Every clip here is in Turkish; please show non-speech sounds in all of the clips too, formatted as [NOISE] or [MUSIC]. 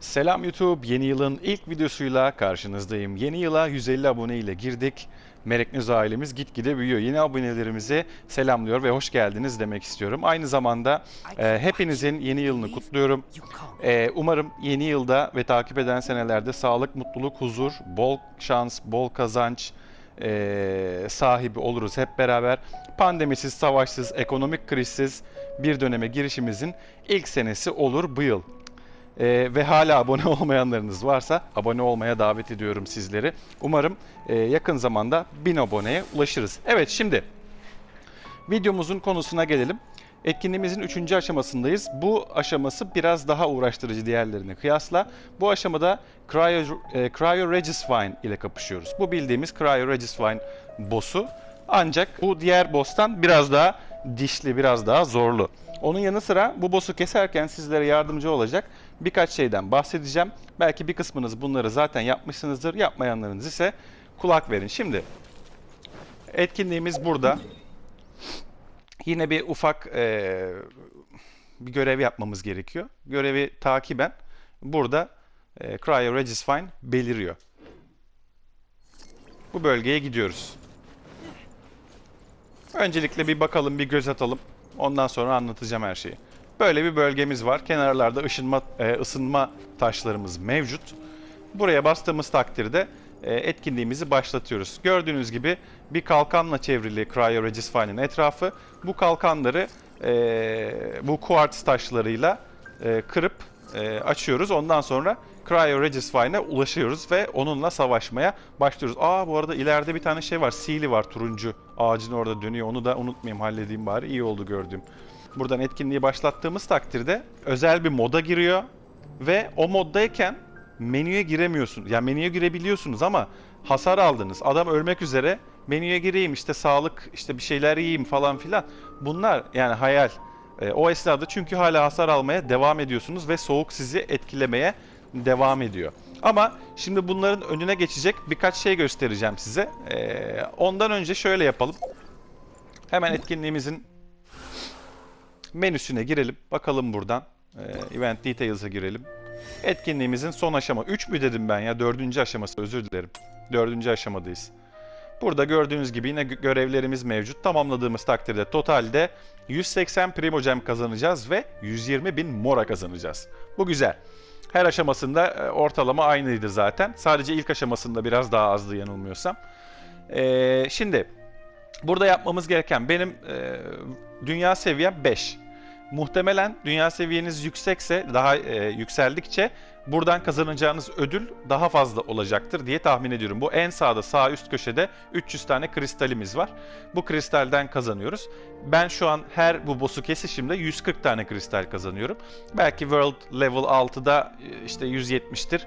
Selam YouTube. Yeni yılın ilk videosuyla karşınızdayım. Yeni yıla 150 abone ile girdik. Merek News ailemiz gitgide büyüyor. Yeni abonelerimizi selamlıyor ve hoş geldiniz demek istiyorum. Aynı zamanda e, hepinizin yeni yılını kutluyorum. E, umarım yeni yılda ve takip eden senelerde sağlık, mutluluk, huzur, bol şans, bol kazanç e, sahibi oluruz hep beraber. Pandemisiz, savaşsız, ekonomik krizsiz bir döneme girişimizin ilk senesi olur bu yıl. Ee, ve hala abone [LAUGHS] olmayanlarınız varsa abone olmaya davet ediyorum sizleri. Umarım e, yakın zamanda 1000 aboneye ulaşırız. Evet şimdi videomuzun konusuna gelelim. Etkinliğimizin 3. aşamasındayız. Bu aşaması biraz daha uğraştırıcı diğerlerine kıyasla. Bu aşamada Cryo, e, Cryo Regisvine ile kapışıyoruz. Bu bildiğimiz Cryo Regisvine boss'u. Ancak bu diğer boss'tan biraz daha dişli, biraz daha zorlu. Onun yanı sıra bu boss'u keserken sizlere yardımcı olacak birkaç şeyden bahsedeceğim. Belki bir kısmınız bunları zaten yapmışsınızdır. Yapmayanlarınız ise kulak verin. Şimdi etkinliğimiz burada. Yine bir ufak eee, bir görev yapmamız gerekiyor. Görevi takiben burada eee Cryo Regisfine beliriyor. Bu bölgeye gidiyoruz. Öncelikle bir bakalım, bir göz atalım. Ondan sonra anlatacağım her şeyi. Böyle bir bölgemiz var. Kenarlarda ışınma, e, ısınma taşlarımız mevcut. Buraya bastığımız takdirde e, etkinliğimizi başlatıyoruz. Gördüğünüz gibi bir kalkanla çevrili Cryo Regisfine'in etrafı. Bu kalkanları e, bu kuartz taşlarıyla kırıp açıyoruz. Ondan sonra Cryo Regisfine'e ulaşıyoruz ve onunla savaşmaya başlıyoruz. Aa bu arada ileride bir tane şey var. Sealy var turuncu. Ağacın orada dönüyor. Onu da unutmayayım halledeyim bari. İyi oldu gördüğüm. Buradan etkinliği başlattığımız takdirde özel bir moda giriyor ve o moddayken menüye giremiyorsun. Ya menüye girebiliyorsunuz ama hasar aldınız. Adam ölmek üzere. Menüye gireyim işte sağlık işte bir şeyler yiyeyim falan filan. Bunlar yani hayal. E, o esnada çünkü hala hasar almaya devam ediyorsunuz ve soğuk sizi etkilemeye devam ediyor. Ama şimdi bunların önüne geçecek birkaç şey göstereceğim size. E, ondan önce şöyle yapalım. Hemen etkinliğimizin menüsüne girelim. Bakalım buradan. Ee, Event Details'a girelim. Etkinliğimizin son aşama. 3 mü dedim ben ya? Dördüncü aşaması özür dilerim. Dördüncü aşamadayız. Burada gördüğünüz gibi yine gö- görevlerimiz mevcut. Tamamladığımız takdirde totalde 180 Primogem kazanacağız ve 120 bin Mora kazanacağız. Bu güzel. Her aşamasında e, ortalama aynıydı zaten. Sadece ilk aşamasında biraz daha azdı yanılmıyorsam. Ee, şimdi Burada yapmamız gereken benim e, dünya seviyem 5. Muhtemelen dünya seviyeniz yüksekse, daha e, yükseldikçe buradan kazanacağınız ödül daha fazla olacaktır diye tahmin ediyorum. Bu en sağda sağ üst köşede 300 tane kristalimiz var. Bu kristalden kazanıyoruz. Ben şu an her bu boss'u kesişimde 140 tane kristal kazanıyorum. Belki World Level 6'da e, işte 170'tir.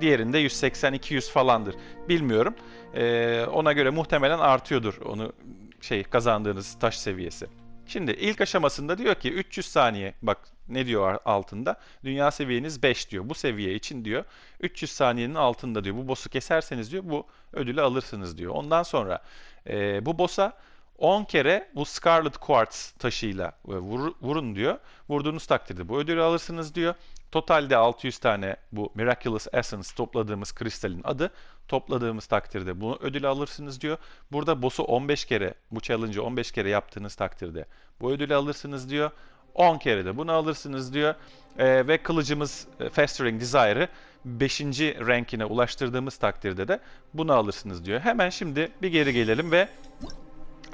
Diğerinde 180-200 falandır. Bilmiyorum. Ee, ona göre muhtemelen artıyordur onu şey kazandığınız taş seviyesi. Şimdi ilk aşamasında diyor ki 300 saniye bak ne diyor altında? Dünya seviyeniz 5 diyor. Bu seviye için diyor 300 saniyenin altında diyor. Bu boss'u keserseniz diyor bu ödülü alırsınız diyor. Ondan sonra e, bu boss'a 10 kere bu Scarlet Quartz taşıyla e, vur- vurun diyor. Vurduğunuz takdirde bu ödülü alırsınız diyor. Totalde 600 tane bu Miraculous Essence topladığımız kristalin adı. Topladığımız takdirde bunu ödülü alırsınız diyor. Burada boss'u 15 kere, bu challenge'ı 15 kere yaptığınız takdirde bu ödülü alırsınız diyor. 10 kere de bunu alırsınız diyor. Ee, ve kılıcımız e, Festering Desire'ı 5. rankine ulaştırdığımız takdirde de bunu alırsınız diyor. Hemen şimdi bir geri gelelim ve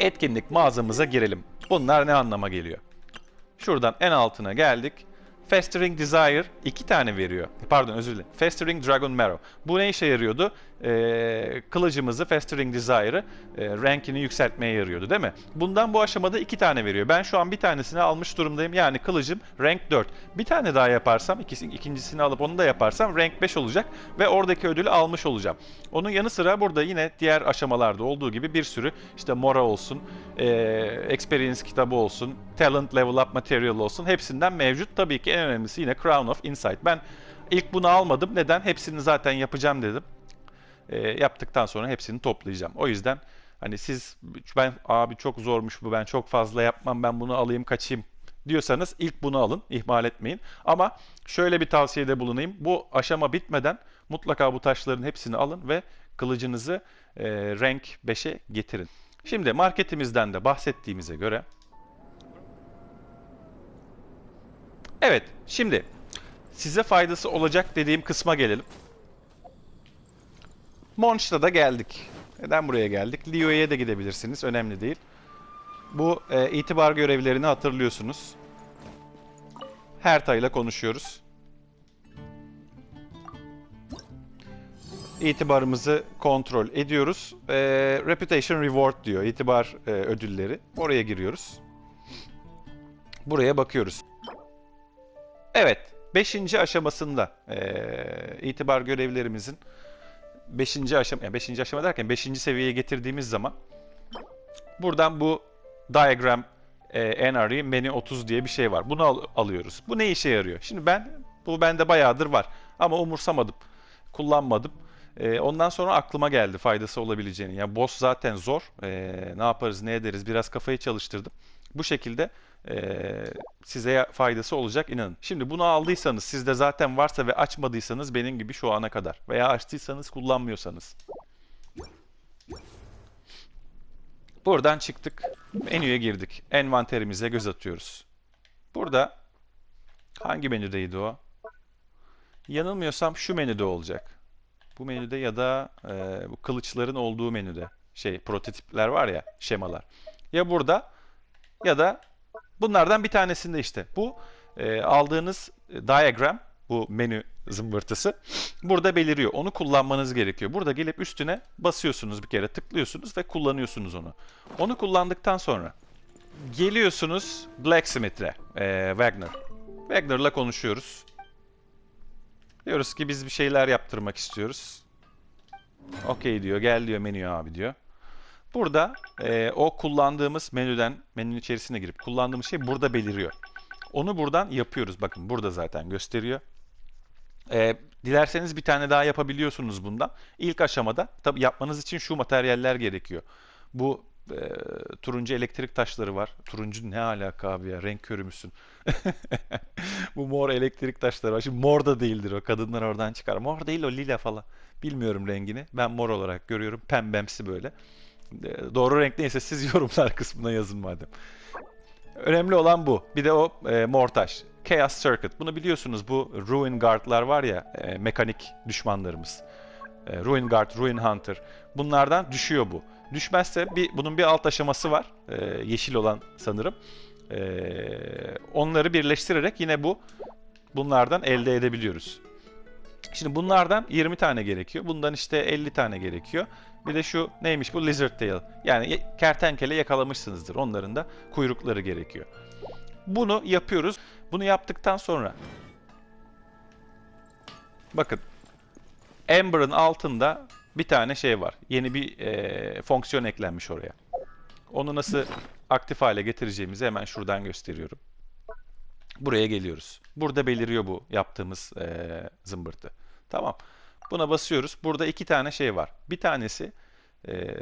etkinlik mağazamıza girelim. Bunlar ne anlama geliyor? Şuradan en altına geldik. Festering Desire iki tane veriyor. Pardon özür dilerim. Festering Dragon Marrow. Bu ne işe yarıyordu? Ee, kılıcımızı Festering Desire'ı e, rankini yükseltmeye yarıyordu değil mi? Bundan bu aşamada iki tane veriyor. Ben şu an bir tanesini almış durumdayım. Yani kılıcım rank 4. Bir tane daha yaparsam, ikisi, ikincisini alıp onu da yaparsam rank 5 olacak ve oradaki ödülü almış olacağım. Onun yanı sıra burada yine diğer aşamalarda olduğu gibi bir sürü işte Mora olsun, e, Experience kitabı olsun, Talent Level Up Material olsun hepsinden mevcut. Tabii ki en önemlisi yine Crown of Insight. Ben ilk bunu almadım. Neden? Hepsini zaten yapacağım dedim. E, yaptıktan sonra hepsini toplayacağım. O yüzden hani siz ben abi çok zormuş bu ben çok fazla yapmam ben bunu alayım kaçayım diyorsanız ilk bunu alın, ihmal etmeyin. Ama şöyle bir tavsiyede bulunayım. Bu aşama bitmeden mutlaka bu taşların hepsini alın ve kılıcınızı e, renk 5'e getirin. Şimdi marketimizden de bahsettiğimize göre Evet, şimdi size faydası olacak dediğim kısma gelelim. Monch'ta da geldik. Neden buraya geldik? Lio'ya da gidebilirsiniz. Önemli değil. Bu e, itibar görevlerini hatırlıyorsunuz. Herta ile konuşuyoruz. İtibarımızı kontrol ediyoruz. E, Reputation Reward diyor. İtibar e, ödülleri. Oraya giriyoruz. Buraya bakıyoruz. Evet. Beşinci aşamasında e, itibar görevlerimizin 5. aşama, yani 5. aşama derken 5. seviyeye getirdiğimiz zaman buradan bu diagram e, NRE menü 30 diye bir şey var. Bunu al- alıyoruz. Bu ne işe yarıyor? Şimdi ben bu bende bayağıdır var ama umursamadım. Kullanmadım. E, ondan sonra aklıma geldi faydası olabileceğini. Ya boss zaten zor. E, ne yaparız, ne ederiz? Biraz kafayı çalıştırdım. Bu şekilde e, size faydası olacak inanın. Şimdi bunu aldıysanız sizde zaten varsa ve açmadıysanız benim gibi şu ana kadar veya açtıysanız kullanmıyorsanız. Buradan çıktık. Menüye girdik. Envanterimize göz atıyoruz. Burada hangi menüdeydi o? Yanılmıyorsam şu menüde olacak. Bu menüde ya da e, bu kılıçların olduğu menüde. Şey prototipler var ya şemalar. Ya burada ya da bunlardan bir tanesinde işte. Bu e, aldığınız diagram bu menü zımbırtısı burada beliriyor. Onu kullanmanız gerekiyor. Burada gelip üstüne basıyorsunuz bir kere tıklıyorsunuz ve kullanıyorsunuz onu. Onu kullandıktan sonra geliyorsunuz Blacksmith'e e, Wagner. Wagner'la konuşuyoruz. Diyoruz ki biz bir şeyler yaptırmak istiyoruz. Okey diyor. Gel diyor menüye abi diyor. Burada e, o kullandığımız menüden menünün içerisine girip kullandığımız şey burada beliriyor. Onu buradan yapıyoruz. Bakın burada zaten gösteriyor. E, dilerseniz bir tane daha yapabiliyorsunuz bundan. İlk aşamada tabi yapmanız için şu materyaller gerekiyor. Bu e, turuncu elektrik taşları var. Turuncu ne alaka abi ya? Renk körü müsün? [LAUGHS] Bu mor elektrik taşları var. Şimdi mor da değildir o. Kadınlar oradan çıkar. Mor değil o lila falan. Bilmiyorum rengini. Ben mor olarak görüyorum. Pembemsi böyle. E, Doğru renk neyse siz [LAUGHS] yorumlar kısmına yazın madem. Önemli olan bu. Bir de o e, mor. Chaos Circuit. Bunu biliyorsunuz bu Ruin Guard'lar var ya e, mekanik düşmanlarımız. E, Ruin Guard, Ruin Hunter. Bunlardan düşüyor bu. Düşmezse bir bunun bir alt aşaması var. E, yeşil olan sanırım. E, onları birleştirerek yine bu bunlardan elde edebiliyoruz. Şimdi bunlardan 20 tane gerekiyor. Bundan işte 50 tane gerekiyor. Bir de şu neymiş bu lizard tail. Yani kertenkele yakalamışsınızdır. Onların da kuyrukları gerekiyor. Bunu yapıyoruz. Bunu yaptıktan sonra bakın Amber'ın altında bir tane şey var. Yeni bir e, fonksiyon eklenmiş oraya. Onu nasıl aktif hale getireceğimizi hemen şuradan gösteriyorum. Buraya geliyoruz. Burada beliriyor bu yaptığımız e, zımbırtı. Tamam. Buna basıyoruz. Burada iki tane şey var. Bir tanesi e,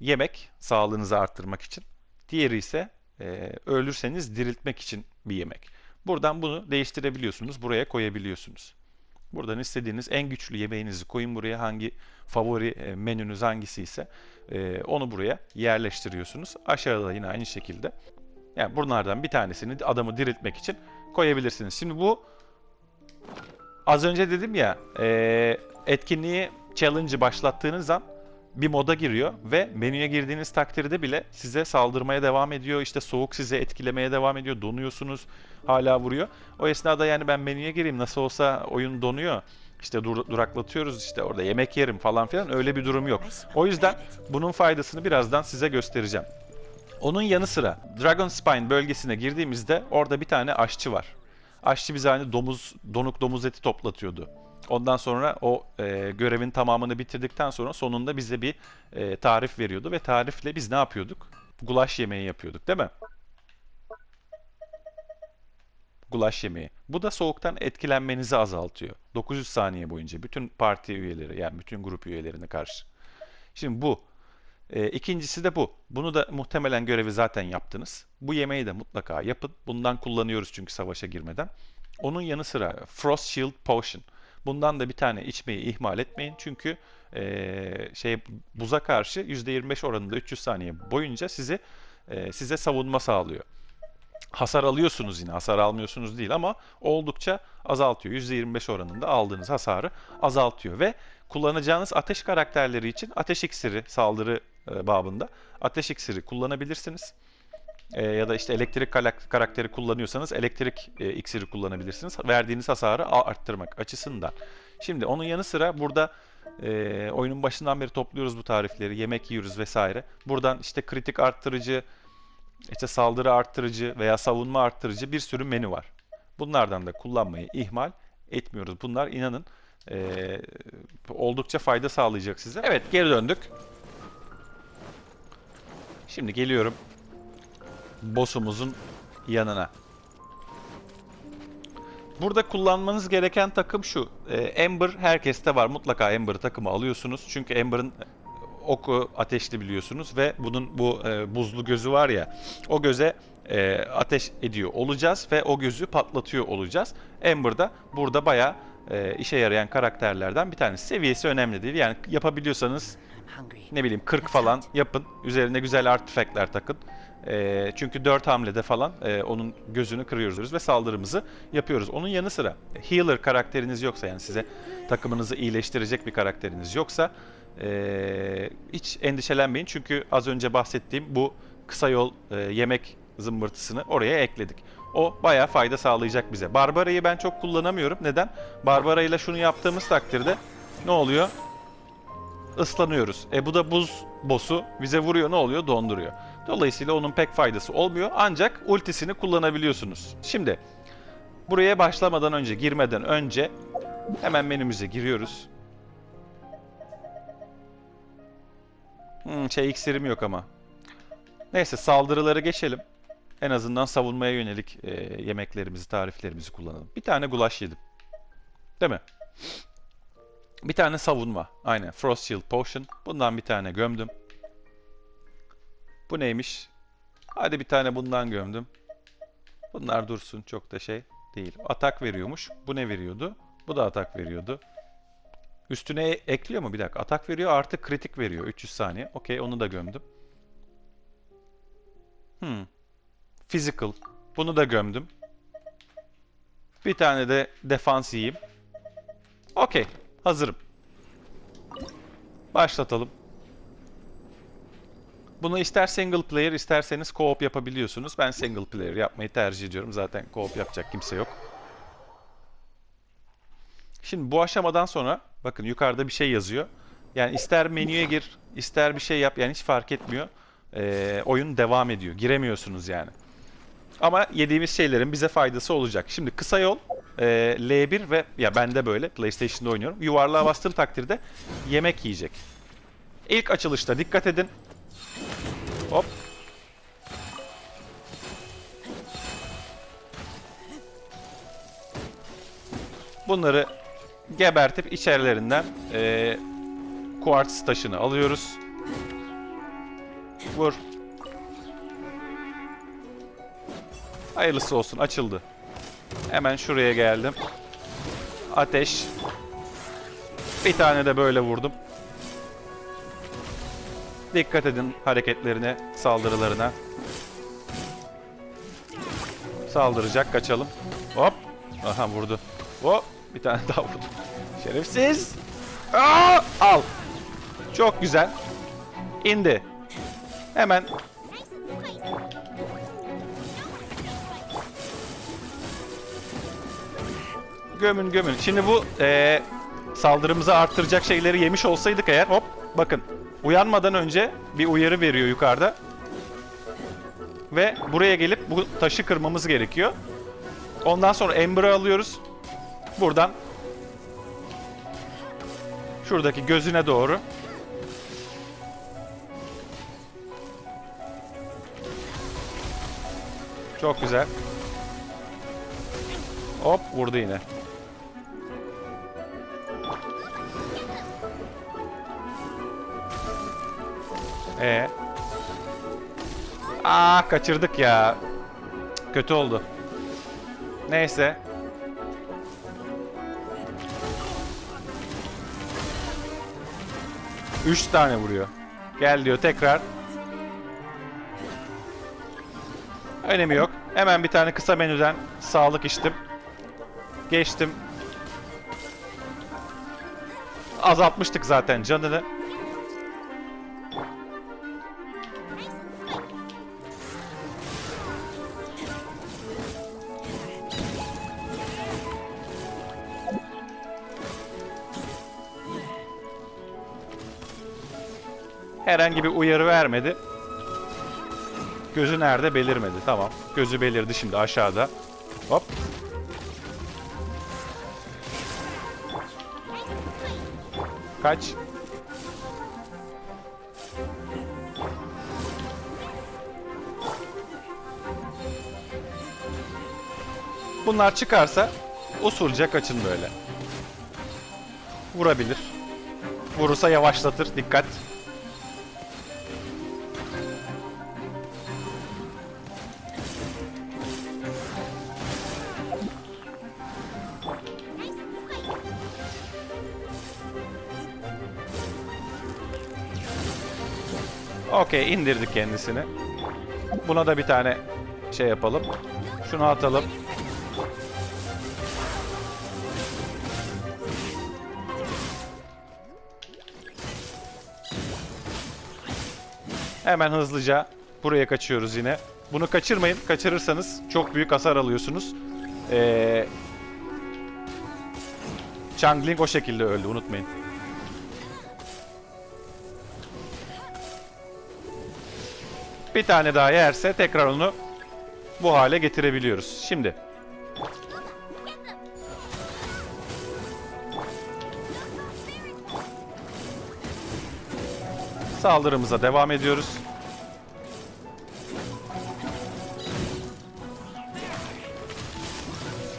yemek, sağlığınızı arttırmak için. Diğeri ise e, ölürseniz diriltmek için bir yemek. Buradan bunu değiştirebiliyorsunuz. Buraya koyabiliyorsunuz. Buradan istediğiniz en güçlü yemeğinizi koyun buraya. Hangi favori e, menünüz hangisi ise e, onu buraya yerleştiriyorsunuz. Aşağıda yine aynı şekilde. Yani bunlardan bir tanesini adamı diriltmek için koyabilirsiniz. Şimdi bu az önce dedim ya e, etkinliği challenge'ı başlattığınız an bir moda giriyor ve menüye girdiğiniz takdirde bile size saldırmaya devam ediyor. İşte soğuk size etkilemeye devam ediyor. Donuyorsunuz. Hala vuruyor. O esnada yani ben menüye gireyim nasıl olsa oyun donuyor. İşte dur- duraklatıyoruz işte orada yemek yerim falan filan öyle bir durum yok. O yüzden bunun faydasını birazdan size göstereceğim. Onun yanı sıra Dragon Spine bölgesine girdiğimizde orada bir tane aşçı var. Aşçı bize hani domuz, donuk domuz eti toplatıyordu. Ondan sonra o e, görevin tamamını bitirdikten sonra sonunda bize bir e, tarif veriyordu ve tarifle biz ne yapıyorduk? Gulaş yemeği yapıyorduk değil mi? Gulaş yemeği. Bu da soğuktan etkilenmenizi azaltıyor. 900 saniye boyunca bütün parti üyeleri yani bütün grup üyelerine karşı. Şimdi bu E, ikincisi de bu. Bunu da muhtemelen görevi zaten yaptınız. Bu yemeği de mutlaka yapın. Bundan kullanıyoruz çünkü savaşa girmeden. Onun yanı sıra Frost Shield Potion. Bundan da bir tane içmeyi ihmal etmeyin. Çünkü e, şey buza karşı %25 oranında 300 saniye boyunca sizi e, size savunma sağlıyor. Hasar alıyorsunuz yine, hasar almıyorsunuz değil ama oldukça azaltıyor. %25 oranında aldığınız hasarı azaltıyor ve kullanacağınız ateş karakterleri için ateş iksiri saldırı e, babında ateş iksiri kullanabilirsiniz. E, ya da işte elektrik karakteri kullanıyorsanız elektrik e, iksiri kullanabilirsiniz. Verdiğiniz hasarı arttırmak açısından. Şimdi onun yanı sıra burada e, oyunun başından beri topluyoruz bu tarifleri. Yemek yiyoruz vesaire. Buradan işte kritik arttırıcı, işte saldırı arttırıcı veya savunma arttırıcı bir sürü menü var. Bunlardan da kullanmayı ihmal etmiyoruz. Bunlar inanın eee, oldukça fayda sağlayacak size. Evet geri döndük. Şimdi geliyorum boss'umuzun yanına. Burada kullanmanız gereken takım şu. Ee, Ember herkeste var. Mutlaka Ember takımı alıyorsunuz. Çünkü Ember'ın oku ateşli biliyorsunuz ve bunun bu e, buzlu gözü var ya o göze e, ateş ediyor olacağız ve o gözü patlatıyor olacağız. Ember da burada bayağı e, işe yarayan karakterlerden bir tanesi. Seviyesi önemli değil. Yani yapabiliyorsanız. Ne bileyim 40 falan yapın. Üzerine güzel artifactler takın. Ee, çünkü 4 hamlede falan e, onun gözünü kırıyoruz ve saldırımızı yapıyoruz. Onun yanı sıra healer karakteriniz yoksa yani size takımınızı iyileştirecek bir karakteriniz yoksa e, hiç endişelenmeyin. Çünkü az önce bahsettiğim bu kısa yol e, yemek zımbırtısını oraya ekledik. O bayağı fayda sağlayacak bize. Barbara'yı ben çok kullanamıyorum. Neden? Barbara ile şunu yaptığımız takdirde ne oluyor? Islanıyoruz. E bu da buz boss'u bize vuruyor ne oluyor? Donduruyor. Dolayısıyla onun pek faydası olmuyor. Ancak ultisini kullanabiliyorsunuz. Şimdi buraya başlamadan önce, girmeden önce hemen menümüze giriyoruz. Hmm, şey iksirim yok ama. Neyse saldırıları geçelim. En azından savunmaya yönelik e, yemeklerimizi, tariflerimizi kullanalım. Bir tane gulaş yedim. Değil mi? Bir tane savunma. Aynen. Frost Shield Potion. Bundan bir tane gömdüm. Bu neymiş? Hadi bir tane bundan gömdüm. Bunlar dursun. Çok da şey değil. Atak veriyormuş. Bu ne veriyordu? Bu da atak veriyordu. Üstüne ekliyor mu? Bir dakika. Atak veriyor artı kritik veriyor. 300 saniye. Okey onu da gömdüm. Hmm. Physical. Bunu da gömdüm. Bir tane de defans yiyeyim. Okey. Hazırım. Başlatalım. Bunu ister single player isterseniz co-op yapabiliyorsunuz. Ben single player yapmayı tercih ediyorum. Zaten co-op yapacak kimse yok. Şimdi bu aşamadan sonra bakın yukarıda bir şey yazıyor. Yani ister menüye gir, ister bir şey yap yani hiç fark etmiyor. Ee, oyun devam ediyor. Giremiyorsunuz yani. Ama yediğimiz şeylerin bize faydası olacak. Şimdi kısa yol e, L1 ve ya ben de böyle PlayStation'da oynuyorum. Yuvarlığa bastığım takdirde yemek yiyecek. İlk açılışta dikkat edin. Hop. Bunları gebertip içerilerinden e, kuartz taşını alıyoruz. Vur. Hayırlısı olsun açıldı. Hemen şuraya geldim. Ateş. Bir tane de böyle vurdum. Dikkat edin hareketlerine, saldırılarına. Saldıracak, kaçalım. Hop. Aha vurdu. Hop. Bir tane daha vurdu. Şerefsiz. Aa! Al. Çok güzel. İndi. Hemen Gömün gömün. Şimdi bu eee, saldırımızı arttıracak şeyleri yemiş olsaydık eğer hop bakın uyanmadan önce bir uyarı veriyor yukarıda. Ve buraya gelip bu taşı kırmamız gerekiyor. Ondan sonra Ember'ı alıyoruz. Buradan şuradaki gözüne doğru Çok güzel. Hop vurdu yine. E. Aa kaçırdık ya. Kötü oldu. Neyse. Üç tane vuruyor. Gel diyor tekrar. Önemi yok. Hemen bir tane kısa menüden sağlık içtim. Geçtim. Azaltmıştık zaten canını. Herhangi bir uyarı vermedi. Gözü nerede belirmedi. Tamam. Gözü belirdi şimdi aşağıda. Hop. Kaç. Bunlar çıkarsa usulca kaçın böyle. Vurabilir. Vurursa yavaşlatır. Dikkat. Okey indirdik kendisini. Buna da bir tane şey yapalım. Şunu atalım. Hemen hızlıca buraya kaçıyoruz yine. Bunu kaçırmayın. Kaçırırsanız çok büyük hasar alıyorsunuz. Ee, Changling o şekilde öldü unutmayın. Bir tane daha yerse tekrar onu bu hale getirebiliyoruz. Şimdi saldırımıza devam ediyoruz.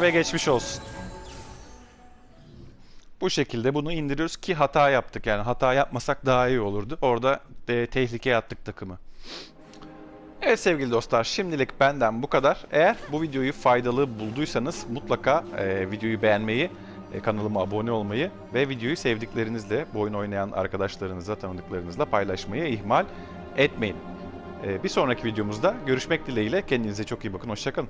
Ve geçmiş olsun. Bu şekilde bunu indiriyoruz ki hata yaptık. Yani hata yapmasak daha iyi olurdu. Orada e, tehlikeye attık takımı. Evet sevgili dostlar şimdilik benden bu kadar. Eğer bu videoyu faydalı bulduysanız mutlaka e, videoyu beğenmeyi, e, kanalıma abone olmayı ve videoyu sevdiklerinizle, bu oyun oynayan arkadaşlarınızla, tanıdıklarınızla paylaşmayı ihmal etmeyin. E, bir sonraki videomuzda görüşmek dileğiyle kendinize çok iyi bakın, hoşçakalın.